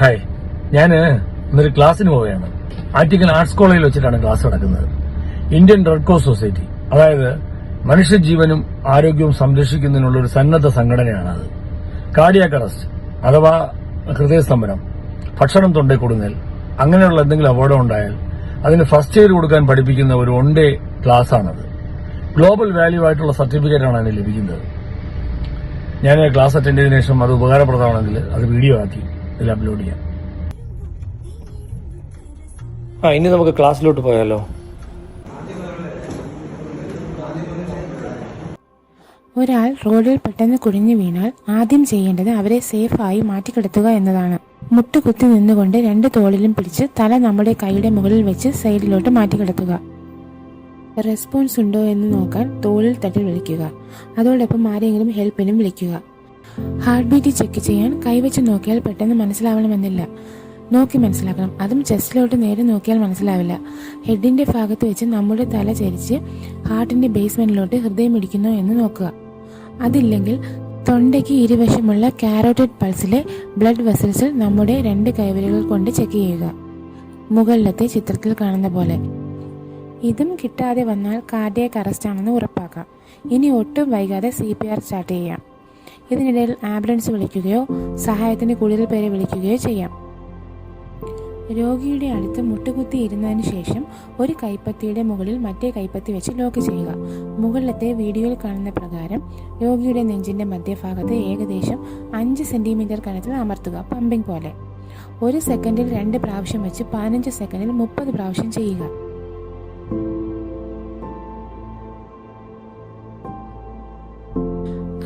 Hi. ഞാൻ ഇന്നൊരു ക്ലാസ്സിന് പോവുകയാണ്. ആറ്റിക്കൽ ആർട്സ് കോളേജിൽ വെച്ചിട്ടാണ് ക്ലാസ് നടക്കുന്നത്. Indian Red Cross Society. അതായത് മനുഷ്യജീവനും ആരോഗ്യവും സംരക്ഷിക്കുന്നതിനുള്ള ഒരു സന്നദ്ധ സംഘടനയാണ് അത് കാർഡിയാക് അറസ്റ്റ് അഥവാ ഹൃദയസ്തംഭനം ഭക്ഷണം തൊണ്ടേ കൊടുങ്ങൽ അങ്ങനെയുള്ള എന്തെങ്കിലും അപകടം ഉണ്ടായാൽ അതിന് ഫസ്റ്റ് എയ്ഡ് കൊടുക്കാൻ പഠിപ്പിക്കുന്ന ഒരു വൺ ക്ലാസ് ആണത് ഗ്ലോബൽ വാല്യൂ ആയിട്ടുള്ള സർട്ടിഫിക്കറ്റ് ആണ് അതിന് ലഭിക്കുന്നത്. ഞാൻ ക്ലാസ് അറ്റൻഡ് ചെയ്തതിനു ശേഷം അത് ഉപകാരപ്രദമാണെങ്കിൽ അത് വീഡിയോ ആക്കി. ഇതിൽ അപ്ലോഡ് ചെയ്യാം. ആ ഇനി നമുക്ക് ക്ലാസ്സിലോട്ട് പോയാലോ? ഒരാൾ റോഡിൽ പെട്ടെന്ന് കുഴിഞ്ഞു വീണാൽ ആദ്യം ചെയ്യേണ്ടത് അവരെ സേഫായി മാറ്റിക്കിടത്തുക എന്നതാണ്. മുട്ടുകുത്തി നിന്നുകൊണ്ട് രണ്ട് തോളിലും പിടിച്ച് തല നമ്മുടെ കൈയുടെ മുകളിൽ വെച്ച് സൈഡിലോട്ട് മാറ്റിക്കിടത്തുക. റെസ്പോൺസ് ഉണ്ടോ എന്ന് നോക്കാൻ തോളിൽ തട്ടി വിളിക്കുക. അതോടൊപ്പം ആരെങ്കിലും ഹെൽപ്പിനും വിളിക്കുക. ഹാർട്ട് ബീറ്റ് ചെക്ക് ചെയ്യാൻ കൈവച്ച് നോക്കിയാൽ പെട്ടെന്ന് മനസ്സിലാവണമെന്നില്ല. നോക്കി മനസ്സിലാക്കണം. അതും ചെസ്റ്റിലോട്ട് നേരെ നോക്കിയാൽ മനസ്സിലാവില്ല. ഹെഡിന്റെ ഭാഗത്ത് വെച്ച് നമ്മുടെ തല ചരിച്ച് ഹാർട്ടിന്റെ ബേസ്മെന്റിലോട്ട് ഹൃദയം ഇടിക്കുന്നോ എന്ന് നോക്കുക. അതില്ലെങ്കിൽ തൊണ്ടയ്ക്ക് ഇരുവശമുള്ള കാരോട്ടഡ് പൾസിലെ ബ്ലഡ് വെസൽസിൽ നമ്മുടെ രണ്ട് കൈവരികൾ കൊണ്ട് ചെക്ക് ചെയ്യുക. മുകളിലത്തെ ചിത്രത്തിൽ കാണുന്ന പോലെ. ഇതും കിട്ടാതെ വന്നാൽ കാർഡിയക് അറസ്റ്റ് ആണെന്ന് ഉറപ്പാക്കാം. ഇനി ഒട്ടും വൈകാതെ സി പി ആർ സ്റ്റാർട്ട് ചെയ്യാം. ഇതിനിടയിൽ ആംബുലൻസ് വിളിക്കുകയോ സഹായത്തിന് കൂടുതൽ പേരെ വിളിക്കുകയോ ചെയ്യാം. രോഗിയുടെ അടുത്ത് മുട്ടുകുത്തി ഇരുന്നതിന് ശേഷം ഒരു കൈപ്പത്തിയുടെ മുകളിൽ മറ്റേ കൈപ്പത്തി വെച്ച് ലോക്ക് ചെയ്യുക. മുകളിലത്തെ വീഡിയോയിൽ കാണുന്ന പ്രകാരം രോഗിയുടെ നെഞ്ചിന്റെ മധ്യഭാഗത്ത് ഏകദേശം അഞ്ച് സെന്റിമീറ്റർ കനത്തിൽ അമർത്തുക പമ്പിംഗ് പോലെ. ഒരു സെക്കൻഡിൽ രണ്ട് പ്രാവശ്യം വെച്ച് പതിനഞ്ച് സെക്കൻഡിൽ മുപ്പത് പ്രാവശ്യം ചെയ്യുക.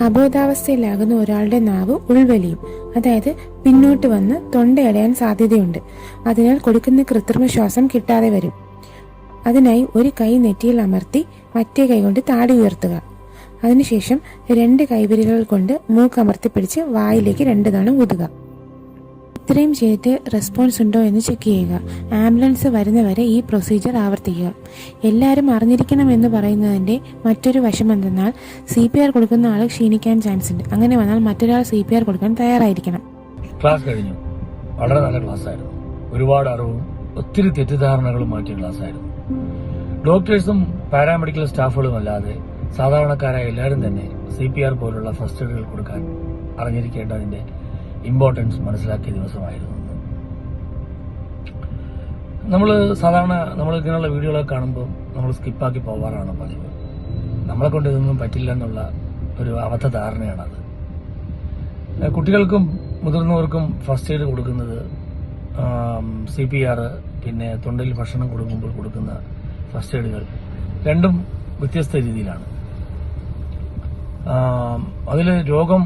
അബോധാവസ്ഥയിലാകുന്ന ഒരാളുടെ നാവ് ഉൾവലിയും. അതായത് പിന്നോട്ട് വന്ന് തൊണ്ടയടയാൻ സാധ്യതയുണ്ട്. അതിനാൽ കൊടുക്കുന്ന കൃത്രിമ ശ്വാസം കിട്ടാതെ വരും. അതിനായി ഒരു കൈ നെറ്റിയിൽ അമർത്തി മറ്റേ കൈ കൊണ്ട് താടി ഉയർത്തുക. അതിനുശേഷം രണ്ട് കൈവിരലുകൾ കൊണ്ട് മൂക്കമർത്തി പിടിച്ച് വായിലേക്ക് രണ്ട് തവണ ഊതുക. ഇത്രയും ചെയ്തിട്ട് റെസ്പോൺസ് ഉണ്ടോ എന്ന് ചെക്ക് ചെയ്യുക. ആംബുലൻസ് വരുന്നവരെ ഈ പ്രൊസീജിയർ ആവർത്തിക്കുക. എല്ലാവരും അറിഞ്ഞിരിക്കണം എന്ന് പറയുന്നതിന്റെ മറ്റൊരു വശം എന്തെന്നാൽ സി പി ആർ കൊടുക്കുന്ന ആൾ ക്ഷീണിക്കാൻ ചാൻസ് ഉണ്ട്. അങ്ങനെ വന്നാൽ മറ്റൊരാൾ സി പി ആർ കൊടുക്കാൻ തയ്യാറായിരിക്കണം. ക്ലാസ് കഴിഞ്ഞു. വളരെ നല്ല ക്ലാസ് ആയിരുന്നു. ഒരുപാട് അറിവും ഒത്തിരി തെറ്റിദ്ധാരണകളും മാറ്റിയ ക്ലാസ് ആയിരുന്നു. ഡോക്ടേഴ്സും പാരാമെഡിക്കൽ സ്റ്റാഫുകളും അല്ലാതെ സാധാരണക്കാരായ എല്ലാവരും തന്നെ സി പി ആർ പോലുള്ള ഫസ്റ്റ് എയ്ഡുകൾ കൊടുക്കാൻ അറിഞ്ഞിരിക്കേണ്ടതിന്റെ ഇമ്പോർട്ടൻസ് മനസ്സിലാക്കിയ ദിവസമായിരുന്നു നമ്മൾ സാധാരണ നമ്മൾ ഇങ്ങനെയുള്ള വീഡിയോകളൊക്കെ കാണുമ്പോൾ നമ്മൾ സ്കിപ്പാക്കി പോകാറാണ് പതിവ്. നമ്മളെ കൊണ്ട് ഇതൊന്നും പറ്റില്ല എന്നുള്ള ഒരു അബദ്ധ ധാരണയാണത് കുട്ടികൾക്കും മുതിർന്നവർക്കും ഫസ്റ്റ് എയ്ഡ് കൊടുക്കുന്നത് സി പി ആർ പിന്നെ തൊണ്ടയിൽ ഭക്ഷണം കൊടുക്കുമ്പോൾ കൊടുക്കുന്ന ഫസ്റ്റ് എയ്ഡുകൾ രണ്ടും വ്യത്യസ്ത രീതിയിലാണ്. അതിൽ രോഗം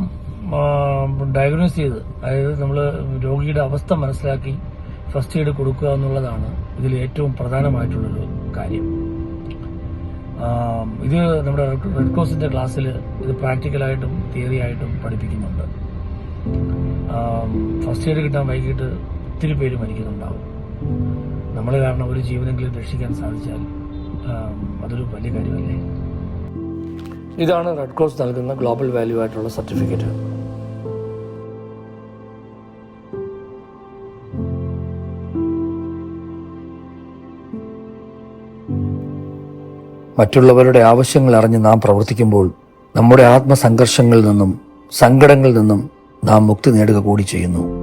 ഡയഗ്നോസ് ചെയ്ത്. അതായത് നമ്മൾ രോഗിയുടെ അവസ്ഥ മനസ്സിലാക്കി ഫസ്റ്റ് എയ്ഡ് കൊടുക്കുക എന്നുള്ളതാണ് ഇതിൽ ഏറ്റവും പ്രധാനമായിട്ടുള്ളൊരു കാര്യം. ഇത് നമ്മുടെ റെഡ് ക്രോസിന്റെ ക്ലാസ്സിൽ ഇത് പ്രാക്ടിക്കലായിട്ടും തിയറി ആയിട്ടും പഠിപ്പിക്കുന്നുണ്ട്. ഫസ്റ്റ് എയ്ഡ് കിട്ടാൻ വൈകിട്ട് ഒത്തിരി പേര് മരിക്കുന്നുണ്ടാവും. നമ്മൾ കാരണം ഒരു ജീവനെങ്കിലും രക്ഷിക്കാൻ സാധിച്ചാൽ അതൊരു വലിയ കാര്യമല്ലേ? ഇതാണ് റെഡ് ക്രോസ് നൽകുന്ന ഗ്ലോബൽ വാല്യൂ ആയിട്ടുള്ള സർട്ടിഫിക്കറ്റ് മറ്റുള്ളവരുടെ ആവശ്യങ്ങൾ അറിഞ്ഞ് നാം പ്രവർത്തിക്കുമ്പോൾ നമ്മുടെ ആത്മസംഘർഷങ്ങളിൽ നിന്നും സങ്കടങ്ങളിൽ നിന്നും നാം മുക്തി നേടുക കൂടി ചെയ്യുന്നു.